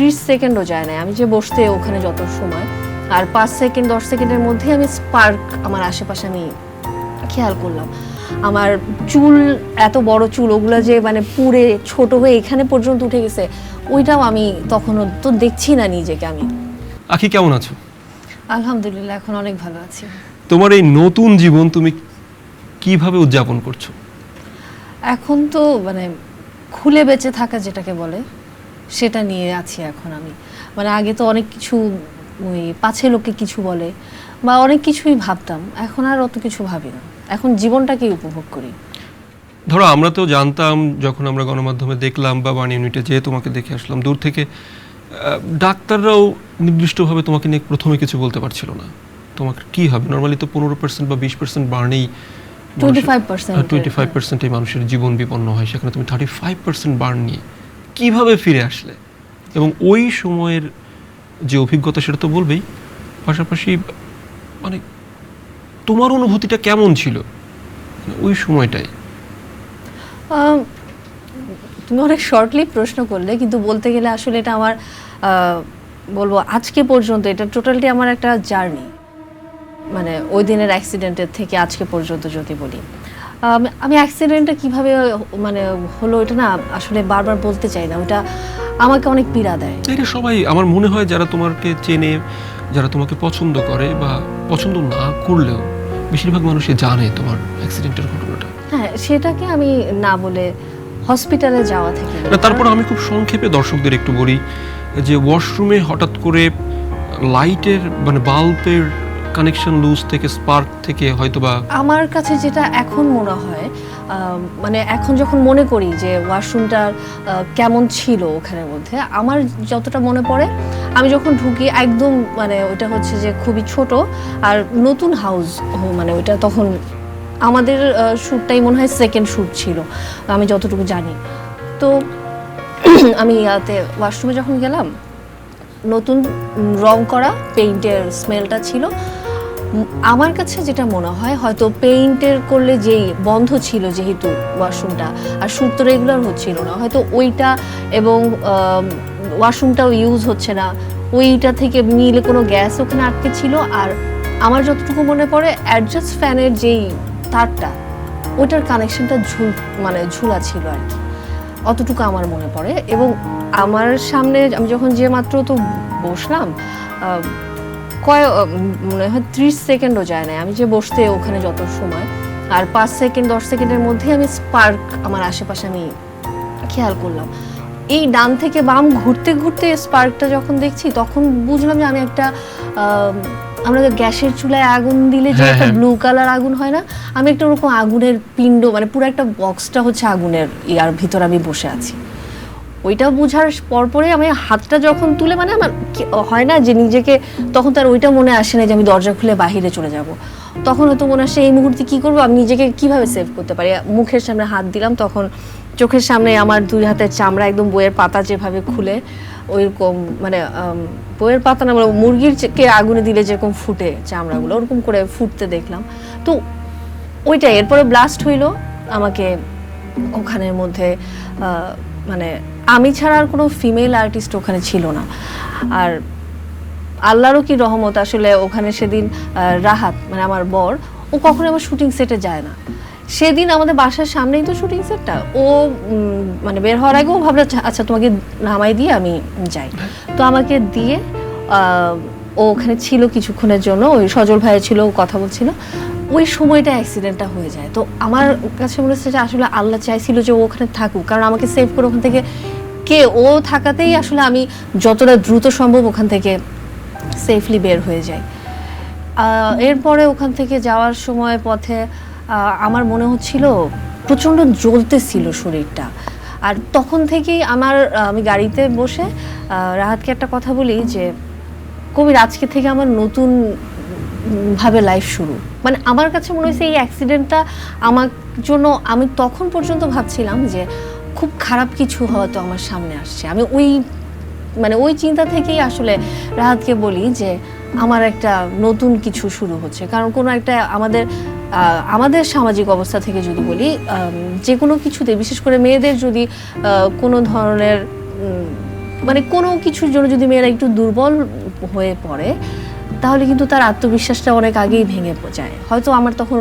ত্রিশ সেকেন্ডও যায় না আমি যে বসতে ওখানে যত সময় আর পাঁচ সেকেন্ড দশ সেকেন্ডের মধ্যে আমি স্পার্ক আমার আশেপাশে আমি খেয়াল করলাম। আমার চুল এত বড় চুল ওগুলো যে মানে পুরে ছোট হয়ে এখানে পর্যন্ত উঠে গেছে ওইটাও আমি তখনও তো দেখছি না নিজেকে আমি। আখি কেমন আছো? আলহামদুলিল্লাহ এখন অনেক ভালো আছি। তোমার এই নতুন জীবন তুমি কীভাবে উদযাপন করছ? এখন তো মানে খুলে বেঁচে থাকা যেটাকে বলে সেটা নিয়ে আছি এখন আমি। মানে আগে তো অনেক কিছু ওই পাছে লোকে কিছু বলে বা অনেক কিছুই ভাবতাম এখন আর অত কিছু ভাবি না। এখন জীবনটাকেই উপভোগ করি। ধরো আমরা তো জানতাম যখন আমরা গণমাধ্যমে দেখলাম বা বার্ন ইউনিটে যেয়ে তোমাকে দেখে আসলাম দূর থেকে ডাক্তাররাও নির্দিষ্টভাবে তোমাকে নিয়ে প্রথমে কিছু বলতে পারছিল না। তোমাকে কি হবে নর্মালি তো পনেরো পার্সেন্ট বা বিশ percent বার্নেই twenty five percent twenty five percent এই মানুষের জীবন বিপন্ন হয়। সেখানে তুমি থার্টি ফাইভ পার্সেন্ট বার্ন নিয়ে কীভাবে ফিরে আসলে? এবং ওই সময়ের যে অভিজ্ঞতা সেটা তো বলবেই, পাশাপাশি মানে তোমার অনুভূতিটা কেমন ছিল? মানে ওই সময়টায়। তুমি অনেক শর্টলি প্রশ্ন করলে, কিন্তু বলতে গেলে আসলে এটা আমার বলব আজকে পর্যন্ত এটা টোটালটি আমার একটা জার্নি মানে ওই দিনের অ্যাক্সিডেন্টের থেকে আজকে পর্যন্ত যদি বলি। আম, অ্যাক্সিডেন্টটা কীভাবে মানে হলো এটা না আসলে বারবার বলতে চাই না। ওটা আমাকে অনেক পীড়া দেয়। এটা সবাই আমার মনে হয় যারা তোমাকে চেনে যারা তোমাকে পছন্দ করে বা পছন্দ না করলেও বেশিরভাগ মানুষই জানে তোমার অ্যাক্সিডেন্টের ঘটনাটা। হ্যাঁ সেটাকে আমি না বলে হসপিটালে যাওয়া থেকে না তারপর আমি খুব সংক্ষেপে দর্শকদের একটু বলি যে ওয়াশরুমে হঠাৎ করে লাইটের মানে বাল্বের কানেকশন লুজ থেকে স্পার্ক থেকে হয়তোবা আমার কাছে যেটা এখন মনে হয় মানে এখন যখন মনে করি যে ওয়াশরুমটা কেমন ছিল ওখানের মধ্যে, আমার যতটা মনে পড়ে, আমি যখন ঢুকি একদম মানে ওটা হচ্ছে যে খুবই ছোট আর নতুন হাউস মানে ওইটা তখন আমাদের শ্যুটটাই মনে হয় সেকেন্ড শ্যুট ছিল, আমি যতটুকু জানি। তো আমি ইয়াতে ওয়াশরুমে যখন গেলাম, নতুন রং করা পেইন্টের স্মেলটা ছিল আমার কাছে যেটা মনে হয়, হয়তো পেইন্টের করলে যেই বন্ধ ছিল যেহেতু ওয়াশরুমটা আর শ্যুট তো রেগুলার হচ্ছিল না, হয়তো ওইটা এবং ওয়াশরুমটাও ইউজ হচ্ছে না, ওইটা থেকে মিলে কোনো গ্যাস ওখানে আটকে ছিল, আর আমার যতটুকু মনে পড়ে অ্যাডজাস্ট ফ্যানের যেই তারটা, ওইটার কানেকশনটা ঝুল মানে ঝুলা ছিল আর কি। অতটুকু আমার মনে পড়ে, এবং আমার সামনে আমি যখন যে মাত্র তো বসলাম কয় মনে হয় ত্রিশ সেকেন্ডও যায় না আমি যে বসতে ওখানে যত সময় আর পাঁচ সেকেন্ড দশ সেকেন্ডের মধ্যে আমি স্পার্ক আমার আশেপাশে আমি খেয়াল করলাম। এই ডান থেকে বাম ঘুরতে ঘুরতে স্পার্কটা যখন দেখছি তখন বুঝলাম যে আমি একটা আমরা গ্যাসের চুলায় আগুন দিলে যে হ্যাঁ, একটা হ্যাঁ। ব্লু কালার আগুন হয় না আমি একটা ওরকম আগুনের পিণ্ড মানে পুরো একটা বক্সটা হচ্ছে আগুনের ইয়ার ভিতর আমি বসে আছি। ওইটা বোঝার পরপরে আমি হাতটা যখন তুলে মানে আমার হয় না যে নিজেকে তখন তার ওইটা মনে আসে না যে আমি দরজা খুলে বাহিরে চলে যাব। তখন হয়তো মনে আসে, এই মুহূর্তে কী করব? আমি নিজেকে কীভাবে সেভ করতে পারি? মুখের সামনে হাত দিলাম, তখন চোখের সামনে আমার দুই হাতের চামড়া একদম বইয়ের পাতা যেভাবে খুলে, ওইরকম মানে বইয়ের পাতা না মুরগির কে আগুনে দিলে যেরকম ফুটে চামড়াগুলো, ওরকম করে ফুটতে দেখলাম। তো ওইটাই, এরপরে ব্লাস্ট হইল, আমাকে ওখানের মধ্যে মানে আমি ছাড়া আর কোনো ফিমেল আর্টিস্ট ওখানে ছিল না। আর আল্লাহরও কি রহমত আসলে ওখানে সেদিন রাহাত মানে আমার বর ও কখনো আমার শুটিং সেটে যায় না। সেদিন আমাদের বাসার সামনেই তো শুটিং সেটটা ও মানে বের হওয়ার আগেও ভাবলো আচ্ছা, আচ্ছা তোমাকে নামাই দিয়ে আমি যাই। তো আমাকে দিয়ে ও ওখানে ছিল কিছুক্ষণের জন্য ওই সজল ভাই ছিল ও কথা বলছিল। ওই সময়টা অ্যাক্সিডেন্টটা হয়ে যায়। তো আমার কাছে মনে হচ্ছে যে আসলে আল্লাহ চাইছিল যে ও ওখানে থাকুক কারণ আমাকে সেভ করে ওখান থেকে কে ও থাকাতেই আসলে আমি যতটা দ্রুত সম্ভব ওখান থেকে সেফলি বের হয়ে যাই। এরপরে ওখান থেকে যাওয়ার সময় পথে আমার মনে হচ্ছিল প্রচণ্ড জ্বলতেছিল শরীরটা। আর তখন থেকেই আমার আমি গাড়িতে বসে রাহাতকে একটা কথা বলি যে, কবির, আজকে থেকে আমার নতুন ভাবে লাইফ শুরু। মানে আমার কাছে মনে হয়েছে এই অ্যাক্সিডেন্টটা আমার জন্য, আমি তখন পর্যন্ত ভাবছিলাম যে খুব খারাপ কিছু হয়তো আমার সামনে আসছে। আমি ওই মানে ওই চিন্তা থেকেই আসলে রাহাতকে বলি যে, আমার একটা নতুন কিছু শুরু হচ্ছে। কারণ কোনো একটা আমাদের আমাদের সামাজিক অবস্থা থেকে যদি বলি যে কোনো কিছুতে, বিশেষ করে মেয়েদের যদি কোনো ধরনের মানে কোনো কিছুর জন্য যদি মেয়েরা একটু দুর্বল হয়ে পড়ে, তাহলে কিন্তু তার আত্মবিশ্বাসটা অনেক আগেই ভেঙে যায়। হয়তো আমার তখন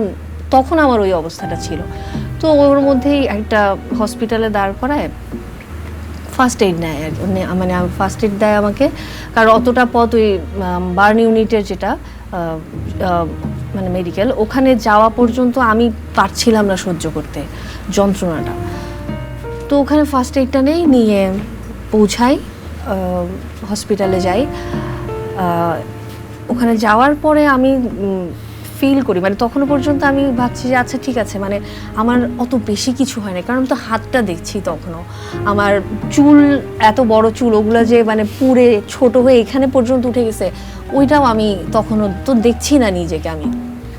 তখন আমার ওই অবস্থাটা ছিল। তো ওর মধ্যেই একটা হসপিটালে দাঁড় করায়। ফার্স্ট এইড নেয় আর মানে ফার্স্ট এইড দেয় আমাকে। কারণ অতটা পথ ওই বার্ন ইউনিটের যেটা মানে মেডিকেল ওখানে যাওয়া পর্যন্ত আমি পারছিলাম না সহ্য করতে, যন্ত্রণাটা। তো ওখানে ফার্স্ট এইডটা নেই, নিয়ে পৌঁছাই হসপিটালে যাই। ওখানে যাওয়ার পরে আমি ফিল করি। মানে তখনও পর্যন্ত আমি ভাবছি যে আচ্ছা ঠিক আছে মানে আমার অত বেশি কিছু হয় না কারণ তো হাতটা দেখছি তখনও। আমার চুল, এত বড় চুল, ওগুলো যে মানে পুরে ছোট হয়ে এখানে পর্যন্ত উঠে গেছে, ওইটাও আমি তখনও তো দেখছি না নিজেকে আমি।